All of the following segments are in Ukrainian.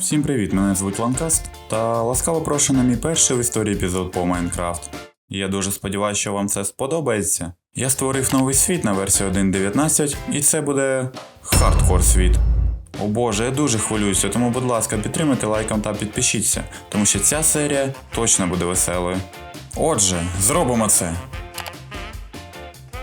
Всім привіт, мене звуть Ланкаст, та ласкаво прошу на мій перший в історії епізод по Майнкрафт. Я дуже сподіваюся, що вам це сподобається. Я створив новий світ на версію 1.19, і це буде хардкор світ. О боже, я дуже хвилююся, тому будь ласка, підтримайте лайком та підпишіться, тому що ця серія точно буде веселою. Отже, зробимо це.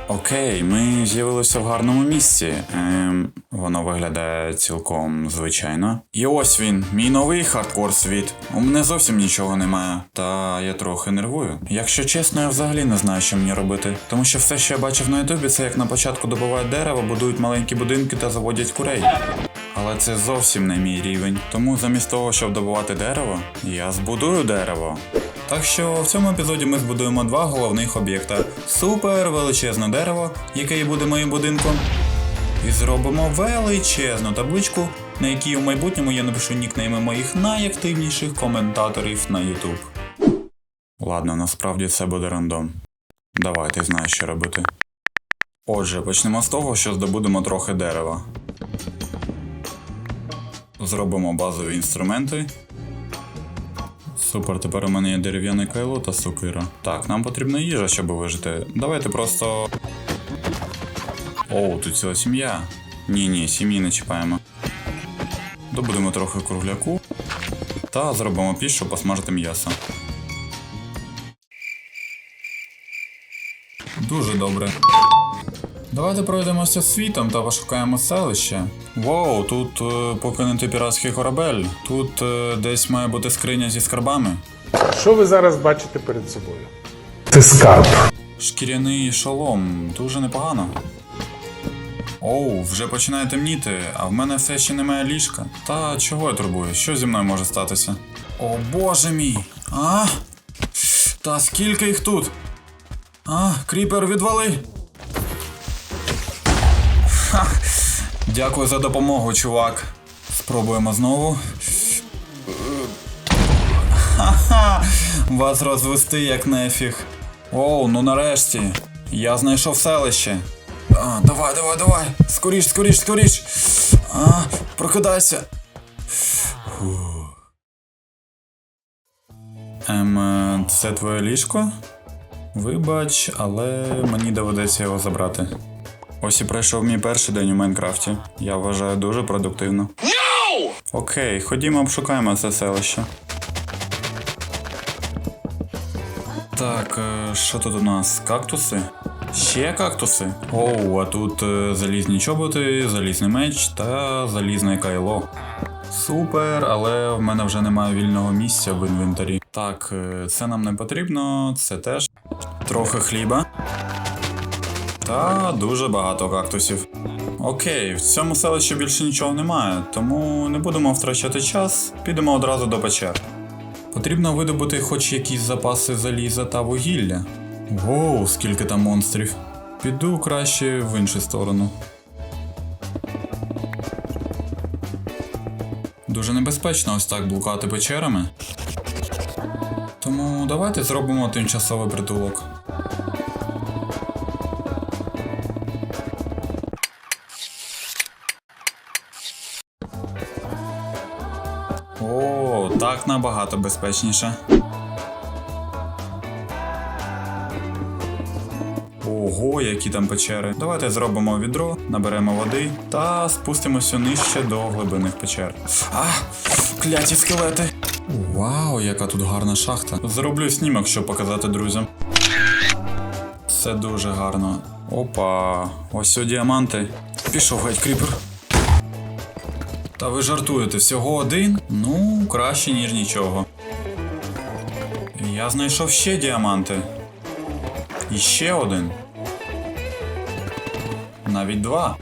Окей, ми з'явилися в гарному місці. Ем, воно виглядає цілком звичайно. І ось він, мій новий хардкор світ. У мене зовсім нічого немає, та я трохи нервую. Якщо чесно, я взагалі не знаю, що мені робити. Тому що все, що я бачив на ютубі, це як на початку добувають дерево, будують маленькі будинки та заводять курей. Але це зовсім не мій рівень. Тому замість того, щоб добувати дерево, я збудую дерево. Так що в цьому епізоді ми збудуємо два головних об'єкта: супер величезне дерево, яке і буде моїм будинком. І зробимо величезну табличку, на якій у майбутньому я напишу нікнейми моїх найактивніших коментаторів на YouTube. Ладно, насправді це буде рандом. Давайте знаю, що робити. Отже, почнемо з того, що здобудемо трохи дерева. Зробимо базові інструменти. Супер, тепер у мене є дерев'яне кайло та сокира. Так, нам потрібна їжа, щоб вижити. Давайте просто. Оу, тут ціла сім'я. Ні, ні, сім'ї не чіпаємо. Добудемо трохи кругляку та зробимо піч, щоб посмажити м'ясо. Дуже добре. Давайте пройдемося світом та пошукаємо селище. Воу, тут е, покинутий піратський корабель. Тут е, десь має бути скриня зі скарбами. Що ви зараз бачите перед собою? Це скарб. Шкіряний шолом, дуже непогано. Оу, вже починає темніти, а в мене все ще немає ліжка. Та чого я турбую? Що зі мною може статися? О боже мій! А? Та скільки їх тут? А, кріпер відвали! Дякую за допомогу, чувак. Спробуємо знову. Ха-ха! Вас розвести як нефіг. Оу, ну нарешті. Я знайшов селище. А, давай, давай, давай. Скоріш, скоріш, скоріш. А, прокидайся. Фух. Ем, е, це твоє ліжко? Вибач, але мені доведеться його забрати. Ось і пройшов мій перший день у Майнкрафті. Я вважаю дуже продуктивно. No! Окей, ходімо обшукаємо це селище. Так, е, що тут у нас? Кактуси? Ще кактуси? Оу, а тут е, залізні чоботи, залізний меч та залізне кайло. Супер, але в мене вже немає вільного місця в інвентарі. Так, е, це нам не потрібно, це теж. Трохи хліба. Та дуже багато кактусів. Окей, в цьому селищі більше нічого немає, тому не будемо втрачати час, підемо одразу до печер. Потрібно видобути хоч якісь запаси заліза та вугілля. Воу, скільки там монстрів. Піду краще в іншу сторону. Дуже небезпечно ось так блукати печерами. Тому давайте зробимо тимчасовий притулок. Набагато безпечніше. Ого, які там печери. Давайте зробимо відро, наберемо води та спустимося нижче до глибинних печер. А, кляті скелети. Вау, яка тут гарна шахта. Зроблю снімок, щоб показати друзям. Це дуже гарно. Опа, ось о діаманти. Пішов геть кріпер. Та ви жартуєте, всього один? Ну, краще, ніж нічого. Я знайшов ще діаманти. І ще один. Навіть два.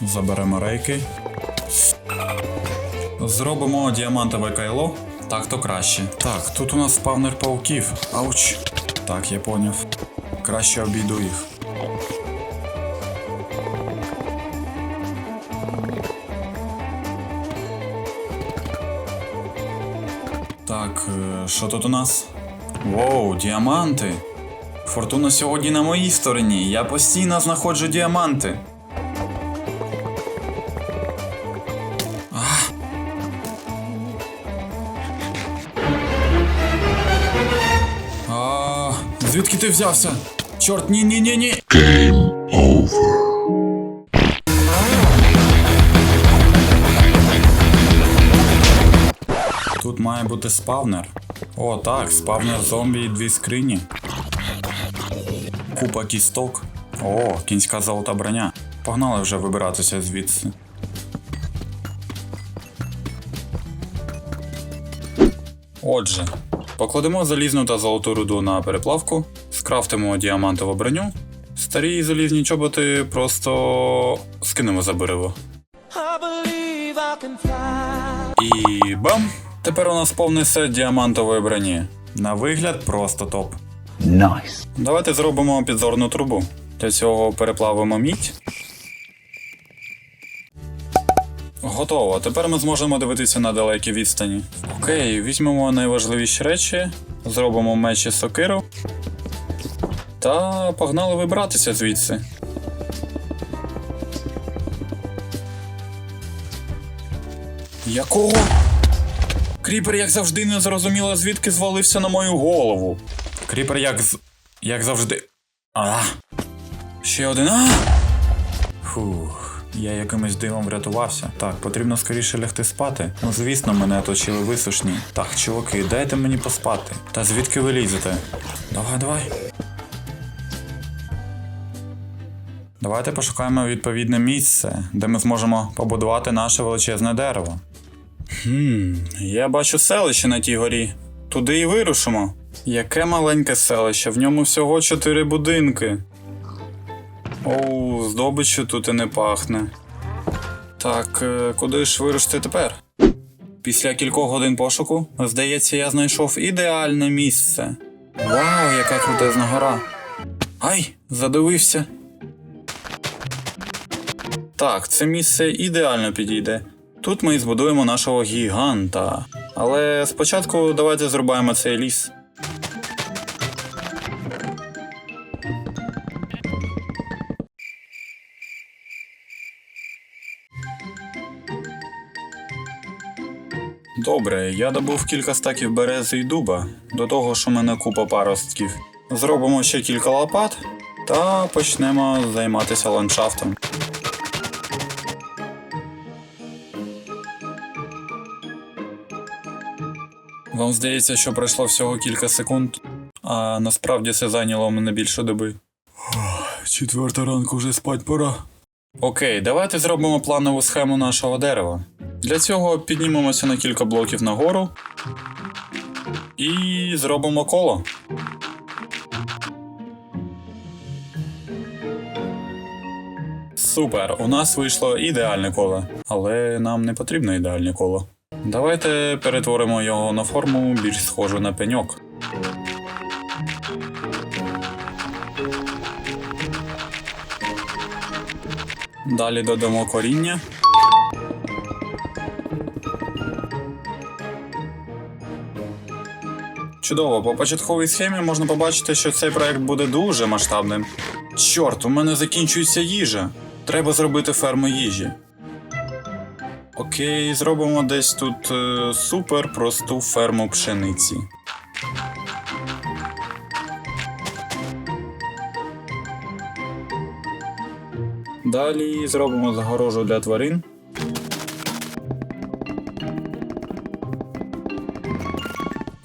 Заберемо рейки. Зробимо діамантове кайло. Так то краще. Так, тут у нас спавнер пауків. Ауч. Так, я поняв. Краще обійду їх. Так, е, що тут у нас? Воу, діаманти. Фортуна сьогодні на моїй стороні. Я постійно знаходжу діаманти. А, звідки ти взявся? Чорт, ні-ні-ні-ні. Game over. Тут має бути спавнер. О, так, спавнер зомбі і дві скрині. Купа кісток. О, кінська золота броня. Погнали вже вибиратися звідси. Отже, покладемо залізну та золоту руду на переплавку, скрафтимо діамантову броню, старі залізні чоботи просто скинемо за fly. І бам! Тепер у нас повний сет діамантової броні. На вигляд просто топ. Nice. Давайте зробимо підзорну трубу. Для цього переплавимо мідь. Готово. Тепер ми зможемо дивитися на далекі відстані. Окей, візьмемо найважливіші речі, зробимо меч і сокиру. Та погнали вибратися звідси. Якого? Кріпер, як завжди, не зрозуміло, звідки звалився на мою голову. Кріпер, як з. як завжди. А. Ще один. А! Фух. Я якимось дивом врятувався. Так, потрібно скоріше лягти спати. Ну, звісно, мене оточили висушні. Так, чуваки, дайте мені поспати. Та звідки ви лізете? Давай, давай. Давайте пошукаємо відповідне місце, де ми зможемо побудувати наше величезне дерево. Хм, я бачу селище на тій горі. Туди і вирушимо. Яке маленьке селище, в ньому всього чотири будинки. Оу, здобиччю тут і не пахне. Так, е, куди ж вирушити тепер? Після кількох годин пошуку, здається, я знайшов ідеальне місце. Вау, яка крутезна гора. Ай, задивився. Так, це місце ідеально підійде. Тут ми і збудуємо нашого гіганта. Але спочатку давайте зрубаємо цей ліс. Добре, я добув кілька стаків берези і дуба, до того у мене купа паростків. Зробимо ще кілька лопат та почнемо займатися ландшафтом. Вам здається, що пройшло всього кілька секунд, а насправді це зайняло мене більше доби. Четверта ранку вже спать пора. Окей, давайте зробимо планову схему нашого дерева. Для цього піднімемося на кілька блоків нагору і зробимо коло. Супер, у нас вийшло ідеальне коло, але нам не потрібно ідеальне коло. Давайте перетворимо його на форму більш схожу на пеньок. Далі додамо коріння. Чудово, по початковій схемі можна побачити, що цей проект буде дуже масштабним. Чорт, у мене закінчується їжа. Треба зробити ферму їжі. Окей, зробимо десь тут е, супер просту ферму пшениці. Далі зробимо загорожу для тварин.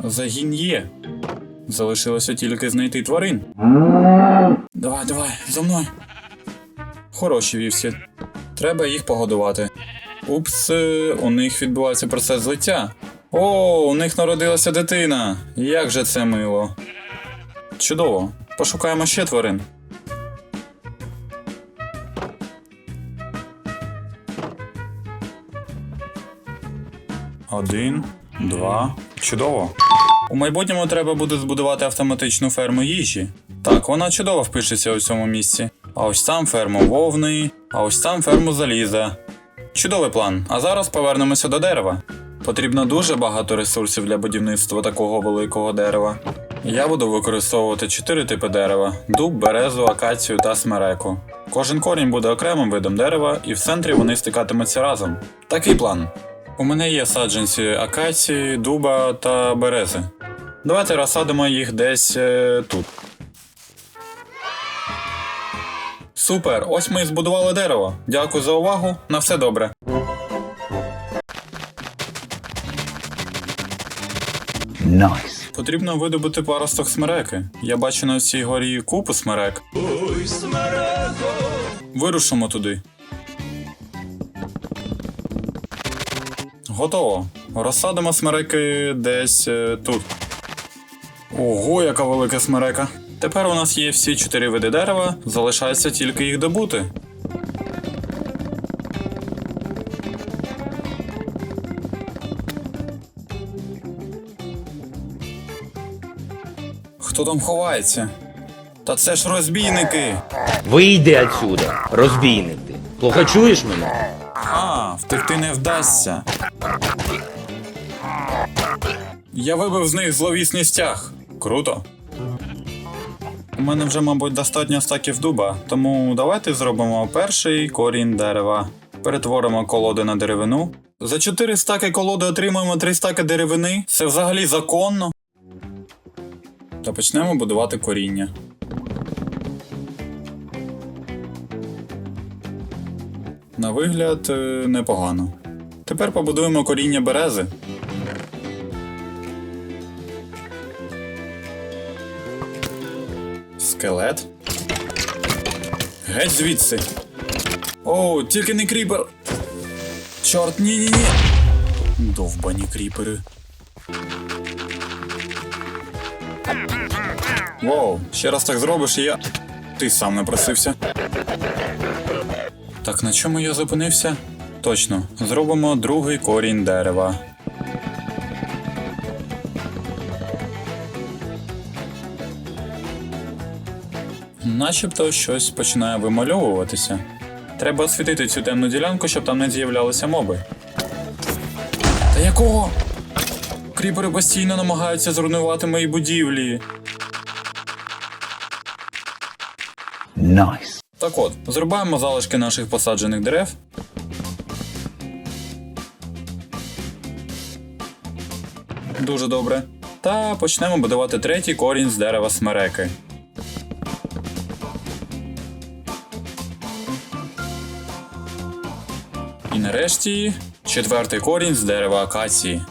Загін є. Залишилося тільки знайти тварин. Давай, давай, за мною. Хороші вівці. Треба їх погодувати. Упс, е, у них відбувається процес злиття. О, у них народилася дитина. Як же це мило. Чудово. Пошукаємо ще тварин. Один, два. Чудово. У майбутньому треба буде збудувати автоматичну ферму їжі. Так, вона чудово впишеться у цьому місці. А ось там ферму вовни, а ось там ферму заліза. Чудовий план. А зараз повернемося до дерева. Потрібно дуже багато ресурсів для будівництва такого великого дерева. Я буду використовувати чотири типи дерева: дуб, березу, акацію та смереку. Кожен корінь буде окремим видом дерева, і в центрі вони стикатимуться разом. Такий план. У мене є саджанці акації, дуба та берези. Давайте розсадимо їх десь е, тут. Супер, ось ми і збудували дерево. Дякую за увагу. На все добре. Nice. Потрібно видобути паросток смереки. Я бачу на цій горі купу смерек. Ой, смереко, Вирушимо туди. Готово. Розсадимо смереки десь е, тут. Ого, яка велика смерека. Тепер у нас є всі чотири види дерева, залишається тільки їх добути. Хто там ховається? Та це ж розбійники. Вийди отсюда, розбійник ти. Плохо чуєш мене? А, втекти не вдасться. Я вибив з них зловісний стяг. Круто. У мене вже, мабуть, достатньо стаків дуба, тому давайте зробимо перший корінь дерева. Перетворимо колоди на деревину. За 4 стаки колоди отримуємо 3 стаки деревини. Це взагалі законно. Та почнемо будувати коріння. На вигляд е, непогано. Тепер побудуємо коріння берези. Скелет. Геть звідси. О, тільки не кріпер. Чорт, ні ні ні. Довбані кріпери. Воу, ще раз так зробиш, і я. Ти сам не просився. Так на чому я зупинився? Точно, зробимо другий корінь дерева. Начебто щось починає вимальовуватися. Треба освітити цю темну ділянку, щоб там не з'являлися моби. Та якого? Кріпери постійно намагаються зруйнувати мої будівлі. Nice. Так от, зрубаємо залишки наших посаджених дерев. Дуже добре. Та почнемо будувати третій корінь з дерева смереки. Нарешті четвертий корінь з дерева акації.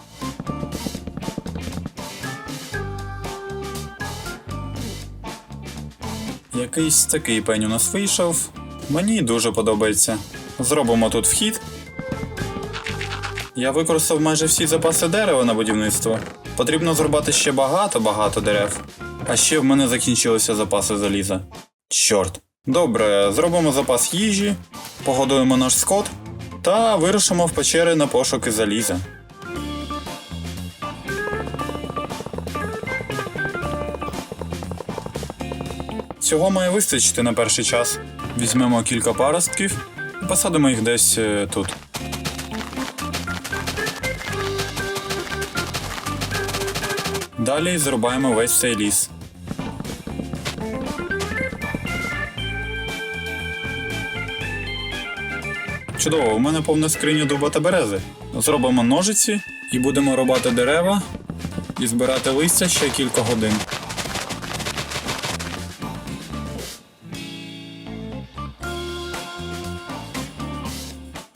Якийсь такий пень у нас вийшов. Мені дуже подобається. Зробимо тут вхід. Я використав майже всі запаси дерева на будівництво. Потрібно зрубати ще багато-багато дерев. А ще в мене закінчилися запаси заліза. Чорт. Добре, зробимо запас їжі, погодуємо наш скот та вирушимо в печери на пошуки заліза. Цього має вистачити на перший час. Візьмемо кілька паростків і посадимо їх десь е, тут. Далі зрубаємо весь цей ліс. Чудово, у мене повна скриня дуба та берези. Зробимо ножиці і будемо рубати дерева і збирати листя ще кілька годин.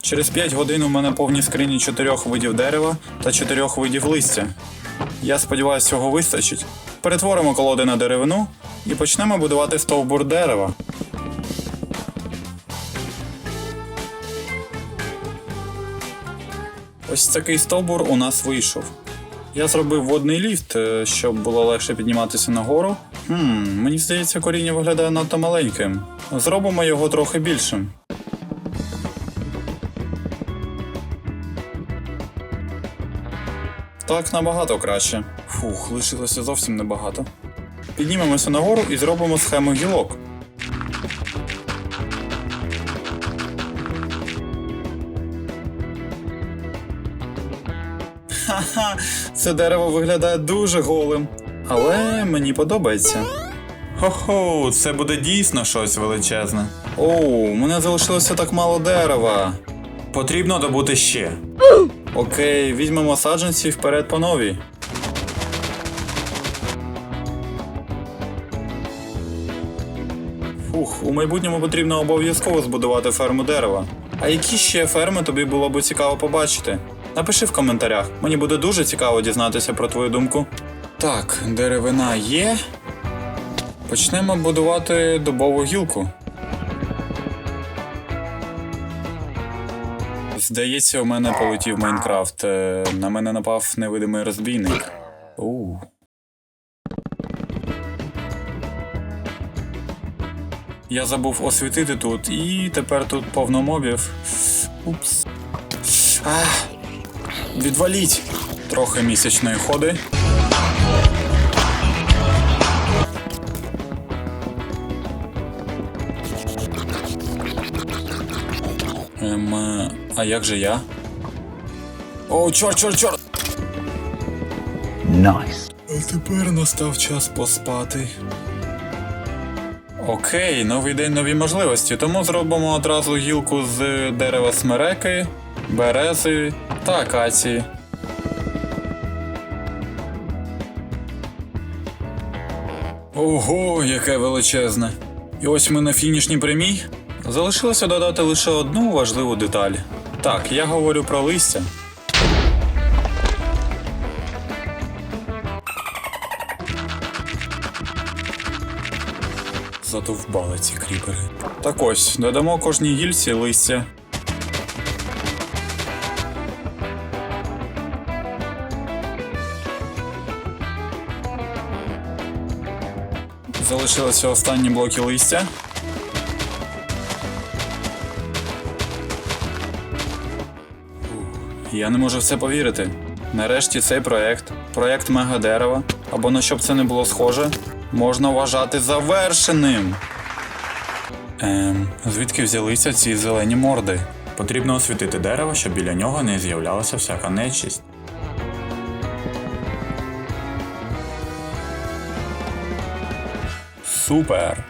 Через 5 годин у мене повні скрині чотирьох видів дерева та чотирьох видів листя. Я сподіваюся, цього вистачить. Перетворимо колоди на деревину і почнемо будувати стовбур дерева. Ось такий стовбур у нас вийшов. Я зробив водний ліфт, е, щоб було легше підніматися нагору. Хм, мені здається, коріння виглядає надто маленьким. Зробимо його трохи більшим. Так набагато краще. Фух, лишилося зовсім небагато. Піднімемося нагору і зробимо схему гілок. Це дерево виглядає дуже голим. Але мені подобається. Хо-хо, це буде дійсно щось величезне. Оу, мене залишилося так мало дерева. Потрібно добути ще. Окей, візьмемо саджанці вперед по новій. Фух, у майбутньому потрібно обов'язково збудувати ферму дерева. А які ще ферми тобі було б цікаво побачити? Напиши в коментарях, мені буде дуже цікаво дізнатися про твою думку. Так, деревина є. Почнемо будувати дубову гілку. Здається, у мене полетів Майнкрафт. Е, На мене напав невидимий розбійник. Оу. Я забув освітити тут, і тепер тут повно мобів. Упс. Ах. Відваліть! Трохи місячної ходи. Ем, е, а як же я? О, чорт, чорт, чорт! Найс. А тепер настав час поспати. Окей, новий день, нові можливості. Тому зробимо одразу гілку з дерева смереки, берези та акації. Ого, яке величезне. І ось ми на фінішній прямій. Залишилося додати лише одну важливу деталь. Так, я говорю про листя. Задовбали ці кріпери. Так ось, додамо кожній гільці листя. Залишилися останні блоки листя. Я не можу в це повірити. Нарешті цей проект, проект Мегадерева, або на що б це не було схоже, можна вважати завершеним. Ем, звідки взялися ці зелені морди? Потрібно освітити дерево, щоб біля нього не з'являлася всяка нечисть. Супер!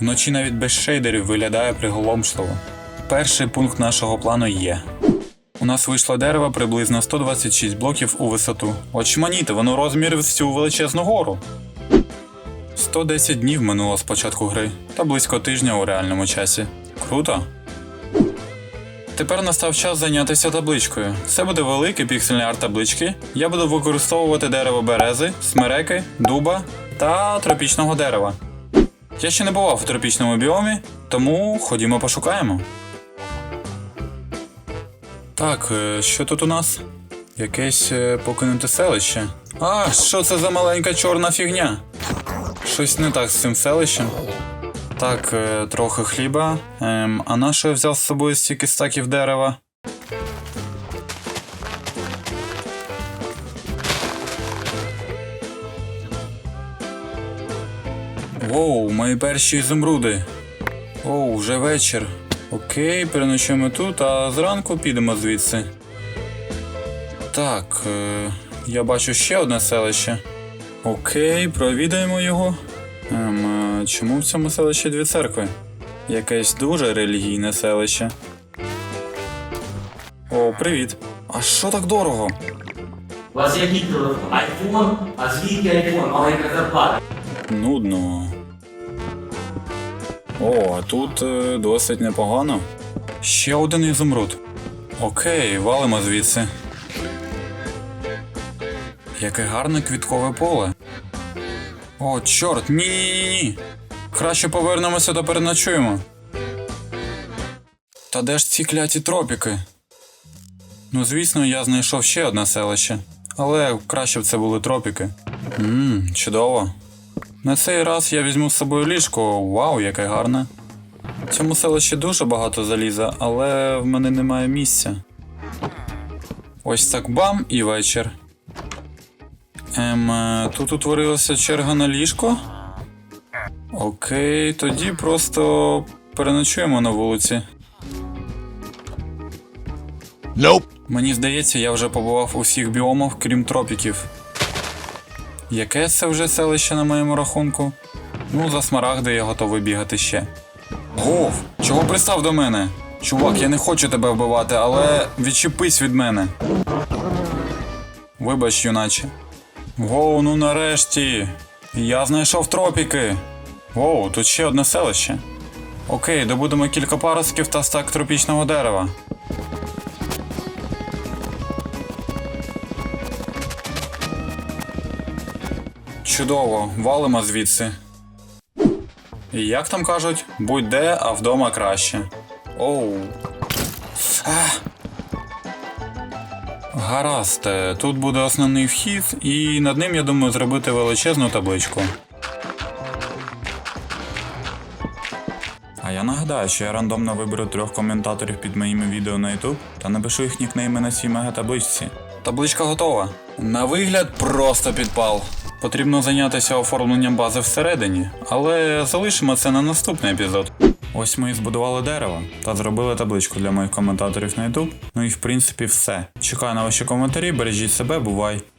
Вночі навіть без шейдерів виглядає приголомшливо. Перший пункт нашого плану є. У нас вийшло дерево приблизно 126 блоків у висоту. Очманіти, воно розмір всю величезну гору. 110 днів минуло з початку гри, та близько тижня у реальному часі. Круто. Тепер настав час зайнятися табличкою. Це буде великий піксельний арт таблички. Я буду використовувати дерево берези, смереки, дуба та тропічного дерева. Я ще не бував у тропічному біомі, тому ходімо пошукаємо. Так, е, що тут у нас? Якесь е, покинуте селище. А, що це за маленька чорна фігня? Щось не так з цим селищем. Так, е, трохи хліба. Ем, а на що я взяв з собою стільки стаків дерева? Воу, мої перші ізумруди. Оу, вже вечір. Окей, переночуємо тут, а зранку підемо звідси. Так, е, я бачу ще одне селище. Окей, провідаємо його. Ем, е, чому в цьому селищі дві церкви? Якесь дуже релігійне селище. О, привіт. А що так дорого? У вас який телефон? Айфон? А звідки айфон? Маленька зарплата. Нудно. О, а тут е, досить непогано. Ще один ізумруд. Окей, валимо звідси. Яке гарне квіткове поле. О, чорт, ні-ні-ні. Краще повернемося та переночуємо. Та де ж ці кляті тропіки? Ну, звісно, я знайшов ще одне селище. Але краще б це були тропіки. Ммм, чудово. На цей раз я візьму з собою ліжко. Вау, яке гарне. В цьому селищі дуже багато заліза, але в мене немає місця. Ось так бам і вечір. Ем, е, тут утворилася черга на ліжко. Окей, тоді просто переночуємо на вулиці. Мені здається, я вже побував у всіх біомах, крім тропіків. Яке це вже селище на моєму рахунку? Ну, за смарагди я готовий бігати ще. Гов, чого пристав до мене? Чувак, я не хочу тебе вбивати, але відчепись від мене. Вибач, юначе. Гоу, ну нарешті. Я знайшов тропіки. Воу, тут ще одне селище. Окей, добудемо кілька паростків та стак тропічного дерева. Чудово, валимо звідси. І як там кажуть, будь-де, а вдома краще. Оу. Ах. Гаразд, е, тут буде основний вхід, і над ним, я думаю, зробити величезну табличку. А я нагадаю, що я рандомно виберу трьох коментаторів під моїми відео на YouTube та напишу їх нікнейми на цій мегатабличці. Табличка готова. На вигляд просто підпал. Потрібно зайнятися оформленням бази всередині, але залишимо це на наступний епізод. Ось ми і збудували дерево та зробили табличку для моїх коментаторів на YouTube. Ну і в принципі все. Чекаю на ваші коментарі, бережіть себе, бувай.